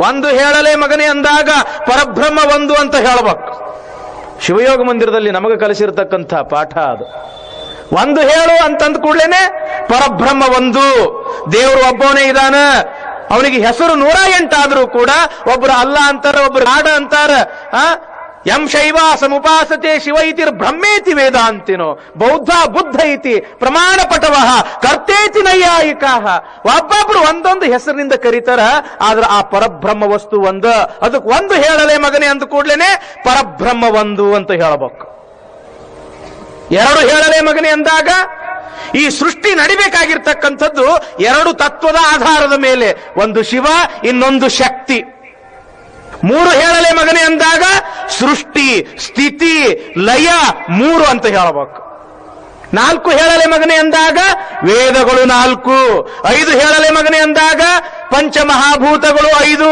ಒಂದು ಹೇಳಲೇ ಮಗನೇ ಅಂದಾಗ ಪರಬ್ರಹ್ಮ ಒಂದು ಅಂತ ಹೇಳಬೇಕು. ಶಿವಯೋಗ ಮಂದಿರದಲ್ಲಿ ನಮಗೆ ಕಲಿಸಿರ್ತಕ್ಕಂಥ ಪಾಠ ಅದು. ಒಂದು ಹೇಳು ಅಂತಂದ ಕೂಡಲೇನೆ ಪರಬ್ರಹ್ಮ ಒಂದು. ದೇವರು ಒಬ್ಬವನೇ ಇದಾನ ಅವನಿಗೆ ಹೆಸರು ನೂರ ಎಂಟಾದ್ರೂ ಕೂಡ ಒಬ್ರು ಅಲ್ಲ ಅಂತಾರ, ಒಬ್ರು ಅಂತಾರೆ ಅಂತಾರ ಆ ಯಂ ಶೈವ ಸಮುಪಾಸತೆ ಶಿವ ಇತಿರ್ ಬ್ರಹ್ಮೇತಿ ವೇದಾಂತಿನೋ, ಬೌದ್ಧ ಬುದ್ಧ ಇತಿ ಪ್ರಮಾಣ ಪಟವ ಕರ್ತೇತಿ ನೈಯಾಯಿಕಾಹ ಒಬ್ಬೊಬ್ರು ಒಂದೊಂದು ಹೆಸರಿನಿಂದ ಕರೀತಾರ, ಆದ್ರೆ ಆ ಪರಬ್ರಹ್ಮ ವಸ್ತು ಒಂದು. ಅದಕ್ಕೆ ಒಂದು ಹೇಳಲೆ ಮಗನೇ ಅಂದ ಕೂಡ್ಲೇನೆ, ಪರಬ್ರಹ್ಮ ಒಂದು ಅಂತ ಹೇಳಬೇಕು. ಎರಡು ಹೇಳಲೆ ಮಗನೇ ಅಂದಾಗ, ಈ ಸೃಷ್ಟಿ ನಡಿಬೇಕಾಗಿರ್ತಕ್ಕಂಥದ್ದು ಎರಡು ತತ್ವದ ಆಧಾರದ ಮೇಲೆ. ಒಂದು ಶಿವ, ಇನ್ನೊಂದು ಶಕ್ತಿ. ಮೂರು ಹೇಳಲೆ ಮಗನೇ ಅಂದಾಗ ಸೃಷ್ಟಿ, ಸ್ಥಿತಿ, ಲಯ ಮೂರು ಅಂತ ಹೇಳಬೇಕು. ನಾಲ್ಕು ಹೇಳಲೆ ಮಗನೇ ಅಂದಾಗ ವೇದಗಳು ನಾಲ್ಕು, ಐದು ಹೇಳಲೆ ಮಗನೇ ಅಂದಾಗ ಪಂಚಮಹಾಭೂತಗಳು ಐದು,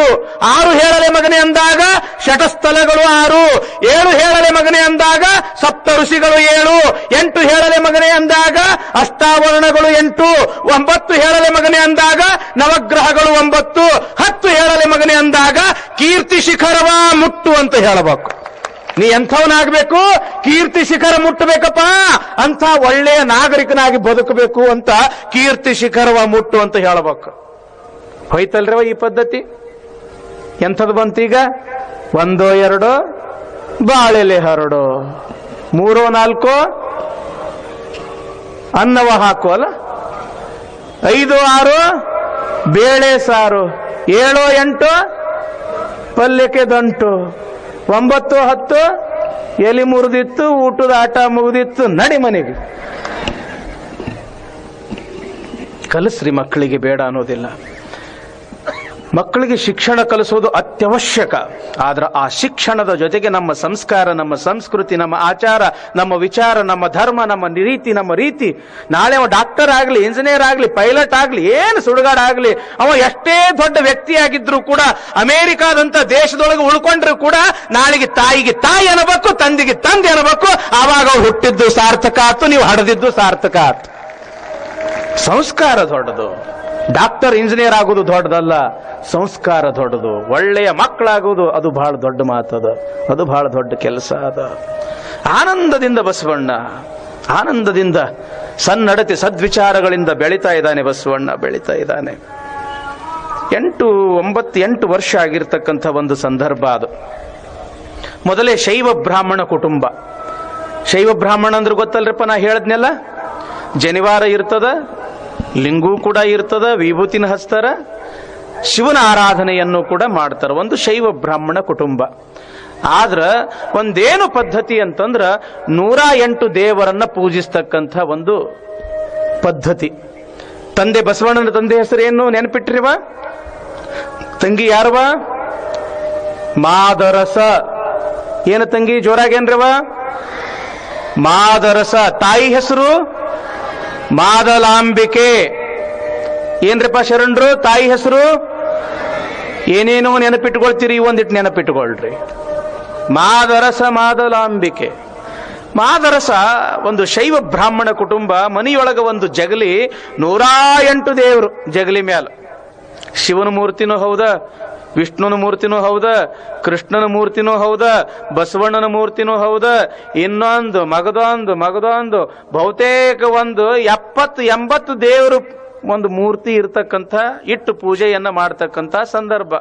ಆರು ಹೇಳಲೆ ಮಗನೇ ಅಂದಾಗ ಶಟಸ್ಥಲಗಳು ಆರು, ಏಳು ಹೇಳಲೆ ಮಗನೇ ಅಂದಾಗ ಸಪ್ತ ಋಷಿಗಳು ಏಳು, ಎಂಟು ಹೇಳಲೆ ಮಗನೇ ಅಂದಾಗ, ಅಷ್ಟಾವರಣಗಳು ಎಂಟು, ಒಂಬತ್ತು ಹೇಳಲೆ ಮಗನೇ ಅಂದಾಗ, ನವಗ್ರಹಗಳು ಒಂಬತ್ತು, ಹತ್ತು ಹೇಳಲೆ ಮಗನೇ ಅಂದಾಗ, ಕೀರ್ತಿ ಶಿಖರವ ಮುಟ್ಟು ಅಂತ ಹೇಳಬೇಕು. ನೀ ಎಂಥವನಾಗಬೇಕು? ಕೀರ್ತಿ ಶಿಖರ ಮುಟ್ಟಬೇಕಪ್ಪ. ಅಂತ ಒಳ್ಳೆಯ ನಾಗರಿಕನಾಗಿ ಬದುಕಬೇಕು ಅಂತ ಕೀರ್ತಿ ಶಿಖರವ ಮುಟ್ಟು ಅಂತ ಹೇಳಬೇಕು. ಹೋಯ್ತಲ್ರವ ಈ ಪದ್ಧತಿ? ಎಂಥದ್ದು ಬಂತೀಗ ಒಂದೋ ಎರಡೋ? ಬಾಳೆಲೆ ಹರಡು. ಮೂರೋ ನಾಲ್ಕೋ? ಅನ್ನವ ಹಾಕು, ಅಲ್ಲ? ಐದು, ಆರು? ಬೇಳೆ ಸಾರು. ಏಳು, ಎಂಟು? ಪಲ್ಯಕ್ಕೆ ದಂಟು. ಒಂಬತ್ತು, ಹತ್ತು? ಎಲಿ ಮುರಿದಿತ್ತು, ಊಟದ ಆಟ ಮುಗಿದಿತ್ತು. ನಡಿ ಮನೆಗೆ. ಕಲಿಸ್ರಿ ಮಕ್ಕಳಿಗೆ, ಬೇಡ ಅನ್ನೋದಿಲ್ಲ. ಮಕ್ಕಳಿಗೆ ಶಿಕ್ಷಣ ಕಲಿಸೋದು ಅತ್ಯವಶ್ಯಕ. ಆದ್ರೆ ಆ ಶಿಕ್ಷಣದ ಜೊತೆಗೆ ನಮ್ಮ ಸಂಸ್ಕಾರ, ನಮ್ಮ ಸಂಸ್ಕೃತಿ, ನಮ್ಮ ಆಚಾರ, ನಮ್ಮ ವಿಚಾರ, ನಮ್ಮ ಧರ್ಮ, ನಮ್ಮ ರೀತಿ ನಮ್ಮ ರೀತಿ. ನಾಳೆ ಅವ ಡಾಕ್ಟರ್ ಆಗ್ಲಿ ಇಂಜಿನಿಯರ್ ಆಗ್ಲಿ ಪೈಲಟ್ ಆಗ್ಲಿ, ಏನು ಸುಡುಗಾಡ ಆಗ್ಲಿ ಅವ ಎಷ್ಟೇ ದೊಡ್ಡ ವ್ಯಕ್ತಿಯಾಗಿದ್ರೂ ಕೂಡ, ಅಮೆರಿಕಾದಂತ ದೇಶದೊಳಗೆ ಉಳ್ಕೊಂಡ್ರು ಕೂಡ, ನಾಳೆಗೆ ತಾಯಿಗೆ ತಾಯಿ ಅನ್ನಬೇಕು, ತಂದೆಗೆ ತಂದೆ ಅನ್ನಬೇಕು, ಆವಾಗ ಹುಟ್ಟಿದ್ದು ಸಾರ್ಥಕ ಆತು, ನೀವು ಹಡದಿದ್ದು ಸಾರ್ಥಕ ಆತು. ಸಂಸ್ಕಾರ ದೊಡ್ಡದು. ಡಾಕ್ಟರ್ ಇಂಜಿನಿಯರ್ ಆಗೋದು ದೊಡ್ಡದಲ್ಲ, ಸಂಸ್ಕಾರ ದೊಡ್ಡದು. ಒಳ್ಳೆಯ ಮಕ್ಕಳಾಗೋದು ಅದು ಬಹಳ ದೊಡ್ಡ ಮಾತದ ಅದು. ಬಹಳ ದೊಡ್ಡ ಕೆಲಸ ಅದ. ಆನಂದದಿಂದ ಬಸವಣ್ಣ, ಆನಂದದಿಂದ ಸನ್ನಡತೆ, ಸದ್ವಿಚಾರಗಳಿಂದ ಬೆಳೀತಾ ಇದ್ದಾನೆ ಬಸವಣ್ಣ, ಬೆಳೀತಾ ಇದ್ದಾನೆ. ಎಂಟು, ಒಂಬತ್ತು, ಎಂಟು ವರ್ಷ ಆಗಿರ್ತಕ್ಕಂಥ ಒಂದು ಸಂದರ್ಭ ಅದು. ಮೊದಲೇ ಶೈವ ಬ್ರಾಹ್ಮಣ ಕುಟುಂಬ. ಶೈವ ಬ್ರಾಹ್ಮಣ ಅಂದ್ರೆ ಗೊತ್ತಲ್ರಪ್ಪ ನಾ ಹೇಳದ್ನೆಲ್ಲ? ಜನಿವಾರ ಇರ್ತದ ಲಿಂಗು ಕೂಡ ಇರ್ತದ, ವಿಭೂತಿನ ಹಚ್ತಾರ ಶಿವನ ಆರಾಧನೆಯನ್ನು ಕೂಡ ಮಾಡ್ತಾರ. ಒಂದು ಶೈವ ಬ್ರಾಹ್ಮಣ ಕುಟುಂಬ. ಆದ್ರ ಒಂದೇನು ಪದ್ಧತಿ ಅಂತಂದ್ರ ನೂರ ಎಂಟು ದೇವರನ್ನ ಪೂಜಿಸ್ತಕ್ಕಂಥ ಒಂದು ಪದ್ಧತಿ. ತಂದೆ ಬಸವಣ್ಣನ ತಂದೆ ಹೆಸರೇನು ನೆನಪಿಟ್ರಿವ? ತಂಗಿ ಯಾರವ? ಮಾದರಸ. ಏನು ತಂಗಿ ಜೋರಾಗೇನ್ರವ? ಮಾದರಸ. ತಾಯಿ ಹೆಸರು? ಮಾದಲಾಂಬಿಕೆ. ಏನ್ರಿಪ್ಪ ಶರಣರು, ತಾಯಿ ಹೆಸರು? ಏನೇನೋ ನೆನಪಿಟ್ಕೊಳ್ತೀರಿ ಒಂದಿಟ್ಟು ನೆನಪಿಟ್ಕೊಳ್ರಿ. ಮಾದರಸ, ಮಾದಲಾಂಬಿಕೆ. ಮಾದರಸ, ಒಂದು ಶೈವ ಬ್ರಾಹ್ಮಣ ಕುಟುಂಬ, ಮನೆಯೊಳಗ ಒಂದು ಜಗಲಿ ನೂರಾ ಎಂಟು ದೇವರು ಜಗಲಿ ಮ್ಯಾಲ. ಶಿವನ ಮೂರ್ತಿನೂ ಹೌದ ವಿಷ್ಣುನ ಮೂರ್ತಿನೂ ಹೌದ, ಕೃಷ್ಣನ ಮೂರ್ತಿನೂ ಹೌದ, ಬಸವಣ್ಣನ ಮೂರ್ತಿನೂ ಹೌದ, ಇನ್ನೊಂದು, ಮಗದೊಂದು ಮಗದೊಂದು, ಬಹುತೇಕ ಒಂದು ಎಪ್ಪತ್ತು, ಎಂಬತ್ತು ದೇವರು ಒಂದು ಮೂರ್ತಿ ಇರ್ತಕ್ಕಂಥ, ಇಟ್ಟು ಪೂಜೆಯನ್ನ ಮಾಡ್ತಕ್ಕಂಥ ಸಂದರ್ಭ.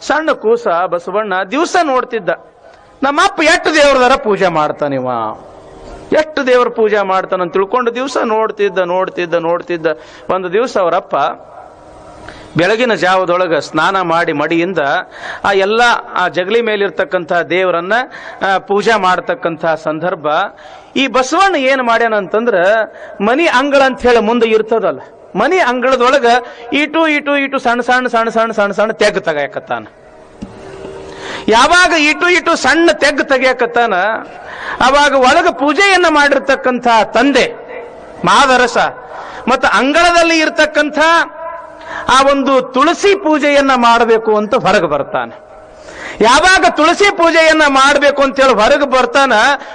ಸಣ್ಣ ಕೂಸ ಬಸವಣ್ಣ ದಿವಸ ನೋಡ್ತಿದ್ದ. ನಮ್ಮಪ್ಪ ಎಷ್ಟು ದೇವ್ರದಾರ ಪೂಜೆ ಮಾಡ್ತಾನಿವ ಎಷ್ಟು ದೇವ್ರ ಪೂಜೆ ಮಾಡ್ತಾನಂತ ತಿಳ್ಕೊಂಡು ದಿವಸ ನೋಡ್ತಿದ್ದ ನೋಡ್ತಿದ್ದ ನೋಡ್ತಿದ್ದ. ಒಂದು ದಿವಸ ಅವರಪ್ಪ ಬೆಳಗಿನ ಜಾವದೊಳಗೆ ಸ್ನಾನ ಮಾಡಿ ಮಡಿಯಿಂದ ಆ ಎಲ್ಲ ಆ ಜಗಲಿ ಮೇಲಿರ್ತಕ್ಕಂಥ ದೇವರನ್ನ ಪೂಜೆ ಮಾಡತಕ್ಕಂಥ ಸಂದರ್ಭ. ಈ ಬಸವಣ್ಣ ಏನು ಮಾಡ್ಯಾನ ಅಂತಂದ್ರ ಮನಿ ಅಂಗಳ ಅಂತ ಹೇಳಿ ಮುಂದೆ ಇರ್ತದಲ್ಲ, ಮನಿ ಅಂಗಳದೊಳಗೆ ಇಟು ಇಟು ಇಟು ಸಣ್ಣ ಸಣ್ಣ ಸಣ್ಣ ಸಣ್ಣ ಸಣ್ಣ ಸಣ್ಣ ತೆಗ್ ತಗಾಯಕತ್ತಾನ. ಯಾವಾಗ ಇಟು ಇಟು ಸಣ್ಣ ತೆಗ್ ತೆಗಿಯಕತ್ತಾನ, ಅವಾಗ ಒಳಗೆ ಪೂಜೆಯನ್ನ ಮಾಡಿರ್ತಕ್ಕಂಥ ತಂದೆ, ಮಾದರಸ, ಮತ್ತು ಅಂಗಳದಲ್ಲಿ ಇರ್ತಕ್ಕಂಥ ಆ ಒಂದು ತುಳಸಿ ಪೂಜೆಯನ್ನ ಮಾಡಬೇಕು ಅಂತ ಹೊರಗೆ ಬರ್ತಾನೆ. ಯಾವಾಗ ತುಳಸಿ ಪೂಜೆಯನ್ನ ಮಾಡಬೇಕು ಅಂತ ಹೇಳಿ ಹೊರಗೆ ಬರ್ತಾನ,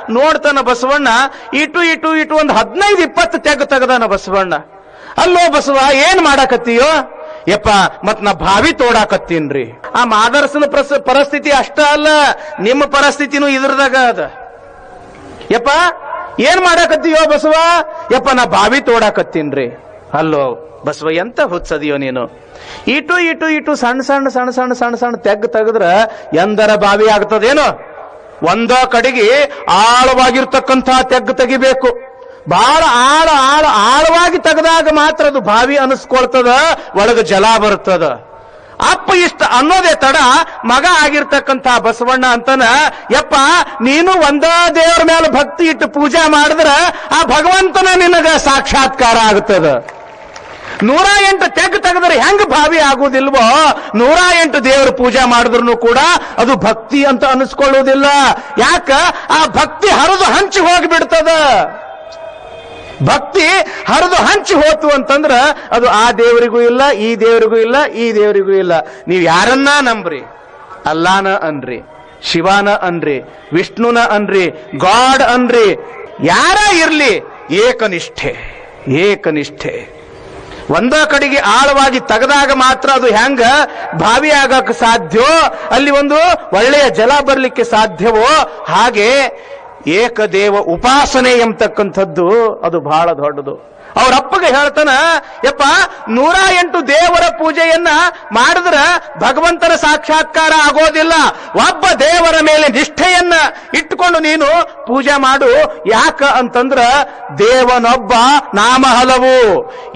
ನೋಡ್ತಾನ ಬಸವಣ್ಣ, ಇಟು ಇಟು ಇಟು ಒಂದು ಹದಿನೈದು ಇಪ್ಪತ್ತು ತೆಗ್ ತೆಗದಾನ ಬಸವಣ್ಣ. ಅಲ್ಲೋ ಬಸವ, ಏನ್ ಮಾಡಾಕತ್ತೀಯೋ? ಯಪ್ಪ, ಮತ್ ನಾ ಬಾವಿ ತೋಡಾಕತ್ತೀನ್ರಿ. ಆ ಮಾದರ್ಸನ ಪ್ರಸ, ಪರಿಸ್ಥಿತಿ ಅಷ್ಟ ಅಲ್ಲ, ನಿಮ್ಮ ಪರಿಸ್ಥಿತಿನೂ ಇದ್ರದಾಗ ಅದ. ಯಪ್ಪ, ಏನ್ ಮಾಡಾಕತ್ತೀಯೋ ಬಸವ? ಯಪ್ಪ, ನಾ ಬಾವಿ ತೋಡಾಕತ್ತೀನ್ರಿ. ಅಲ್ಲೋ, ಬಸವ, ಎಂತ ಹುಚ್ಚದಿಯೋ ನೀನು? ಇಟು ಇಟು ಇಟು ಸಣ್ಣ ಸಣ್ಣ ಸಣ್ಣ ಸಣ್ಣ ಸಣ್ಣ ಸಣ್ಣ ತೆಗ್ ತೆಗೆದ್ರ ಎಂದರ ಬಾವಿ ಆಗ್ತದೇನು? ಒಂದೋ ಕಡೆಗೆ ಆಳವಾಗಿರ್ತಕ್ಕಂಥ ತೆಗ್ ತೆಗಿಬೇಕು. ಬಹಳ ಆಳ ಆಳ, ಆಳವಾಗಿ ತೆಗೆದಾಗ ಮಾತ್ರ ಅದು ಬಾವಿ ಅನಿಸ್ಕೊಳ್ತದ, ಒಳಗ ಜಲ ಬರುತ್ತದ ಅಪ್ಪ ಇಷ್ಟ ಅನ್ನೋದೇ ತಡ, ಮಗ ಆಗಿರ್ತಕ್ಕಂಥ ಬಸವಣ್ಣ ಅಂತನ, ಯಪ್ಪ, ನೀನು ಒಂದ ದೇವರ ಮೇಲೆ ಭಕ್ತಿ ಇಟ್ಟು ಪೂಜೆ ಮಾಡಿದ್ರ ಆ ಭಗವಂತನ ನಿನಗ ಸಾಕ್ಷಾತ್ಕಾರ ಆಗ್ತದ. ನೂರ ಎಂಟು ತೆಗ್ ತೆಗೆದ್ರೆ ಹೆಂಗ್ ಭಾವಿ ಆಗುವುದಿಲ್ವೋ? ನೂರ ಎಂಟು ದೇವರು ಪೂಜೆ ಮಾಡಿದ್ರು ಕೂಡ ಅದು ಭಕ್ತಿ ಅಂತ ಅನಿಸ್ಕೊಳ್ಳುವುದಿಲ್ಲ. ಯಾಕ? ಆ ಭಕ್ತಿ ಹರಿದು ಹಂಚಿ ಹೋಗಿಬಿಡ್ತದ. ಭಕ್ತಿ ಹರಿದು ಹಂಚಿ ಹೋತು ಅಂತಂದ್ರ ಅದು ಆ ದೇವರಿಗೂ ಇಲ್ಲ, ಈ ದೇವರಿಗೂ ಇಲ್ಲ, ಈ ದೇವರಿಗೂ ಇಲ್ಲ. ನೀವು ಯಾರನ್ನ ನಂಬ್ರಿ? ಅಲ್ಲಾನ ಅನ್ರಿ, ಶಿವಾನ ಅನ್ರಿ, ವಿಷ್ಣುನ ಅನ್ರಿ, ಗಾಡ್ ಅನ್ರಿ, ಯಾರ ಇರ್ಲಿ ಏಕನಿಷ್ಠೆ ಏಕನಿಷ್ಠೆ. ಒಂದ ಕಡೆಗೆ ಆಳವಾಗಿ ತೆಗೆದಾಗ ಮಾತ್ರ ಅದು ಹೆಂಗ ಬಾವಿ ಆಗಕ್ಕೆ ಸಾಧ್ಯವೋ, ಅಲ್ಲಿ ಒಂದು ಒಳ್ಳೆಯ ಜಲ ಬರಲಿಕ್ಕೆ ಸಾಧ್ಯವೋ, ಹಾಗೆ ಏಕದೇವ ಉಪಾಸನೆ ಎಂಬತಕ್ಕಂಥದ್ದು ಅದು ಬಹಳ ದೊಡ್ಡದು. ಅವ್ರ ಅಪ್ಪಗೆ ಹೇಳ್ತಾನ, ಯಪ್ಪ, ನೂರ ಎಂಟು ದೇವರ ಪೂಜೆಯನ್ನ ಮಾಡಿದ್ರ ಭಗವಂತನ ಸಾಕ್ಷಾತ್ಕಾರ ಆಗೋದಿಲ್ಲ. ಒಬ್ಬ ದೇವರ ಮೇಲೆ ನಿಷ್ಠೆಯನ್ನ ಇಟ್ಟುಕೊಂಡು ನೀನು ಪೂಜೆ ಮಾಡು. ಯಾಕ ಅಂತಂದ್ರ ದೇವನೊಬ್ಬ ನಾಮ ಹಲವು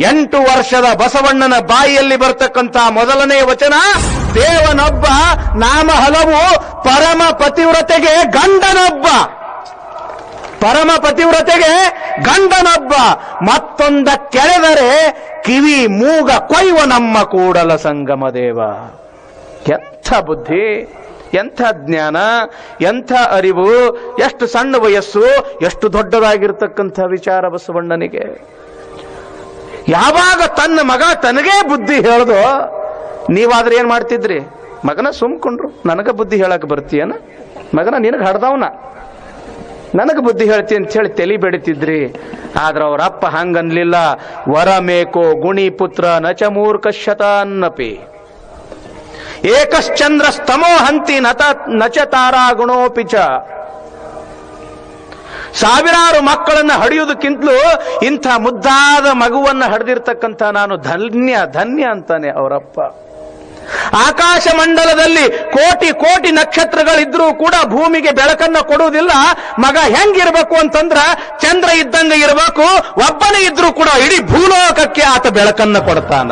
ಎಂಟು ವರ್ಷದ ಬಸವಣ್ಣನ ಬಾಯಿಯಲ್ಲಿ ಬರ್ತಕ್ಕಂತ ಮೊದಲನೇ ವಚನ, ದೇವನೊಬ್ಬ ನಾಮ ಹಲವು ಪರಮ ಪತಿವ್ರತೆಗೆ ಗಂಡನೊಬ್ಬ. ಪರಮ ಪತಿವ್ರತೆಗೆ ಗಂಡನೊಬ್ಬ ಮತ್ತೊಂದ ಕೆಳೆದರೆ ಕಿವಿ ಮೂಗ ಕೊಯ್ವ ನಮ್ಮ ಕೂಡಲ ಸಂಗಮ ದೇವ. ಎಂಥ ಬುದ್ಧಿ, ಎಂಥ ಜ್ಞಾನ, ಎಂಥ ಅರಿವು, ಎಷ್ಟು ಸಣ್ಣ ವಯಸ್ಸು, ಎಷ್ಟು ದೊಡ್ಡದಾಗಿರ್ತಕ್ಕಂಥ ವಿಚಾರ ಬಸವಣ್ಣನಿಗೆ. ಯಾವಾಗ ತನ್ನ ಮಗ ತನಗೇ ಬುದ್ಧಿ ಹೇಳ್ದೋ, ನೀವಾದ್ರೆ ಏನ್ ಮಾಡ್ತಿದ್ರಿ? ಮಗನ ಸುಮ್ಕೊಂಡ್ರು. ನನಗ ಬುದ್ಧಿ ಹೇಳಕ್ ಬರ್ತೀಯನ? ಮಗನ ನಿನಗೆ ಹಡ್ದವನ? ನನಗೆ ಬುದ್ಧಿ ಹೇಳ್ತಿ ಅಂತ ಹೇಳಿ ತಲಿ ಬೆಡಿತಿದ್ರಿ. ಆದ್ರ ಅವ್ರ ಅಪ್ಪ ಹಂಗನ್ಲಿಲ್ಲ. ವರ ಮೇಕೋ ಗುಣಿ ಪುತ್ರ ನಚ ಮೂರ್ಖಶತ ಅನ್ನಪಿ. ಏಕಶ್ಚಂದ್ರ ಸ್ತಮೋ ಹಂತಿ ನತ ನಚ ತಾರಾ ಗುಣೋಪಿ ಚ. ಸಾವಿರಾರು ಮಕ್ಕಳನ್ನ ಹಡಿಯುವುದಕ್ಕಿಂತಲೂ ಇಂಥ ಮುದ್ದಾದ ಮಗುವನ್ನ ಹಡೆದಿರ್ತಕ್ಕಂಥ ನಾನು ಧನ್ಯ ಧನ್ಯ ಅಂತಾನೆ ಅವರಪ್ಪ ಆಕಾಶ ಮಂಡಲದಲ್ಲಿ ಕೋಟಿ ಕೋಟಿ ನಕ್ಷತ್ರಗಳಿದ್ರೂ ಕೂಡ ಭೂಮಿಗೆ ಬೆಳಕನ್ನ ಕೊಡುವುದಿಲ್ಲ. ಮಗ ಹೆಂಗಿರ್ಬೇಕು ಅಂತಂದ್ರ ಚಂದ್ರ ಇದ್ದಂಗೆ ಇರಬೇಕು, ಒಬ್ಬನೇ ಇದ್ರೂ ಕೂಡ ಇಡೀ ಭೂಲೋಕಕ್ಕೆ ಆತ ಬೆಳಕನ್ನ ಕೊಡ್ತಾನ.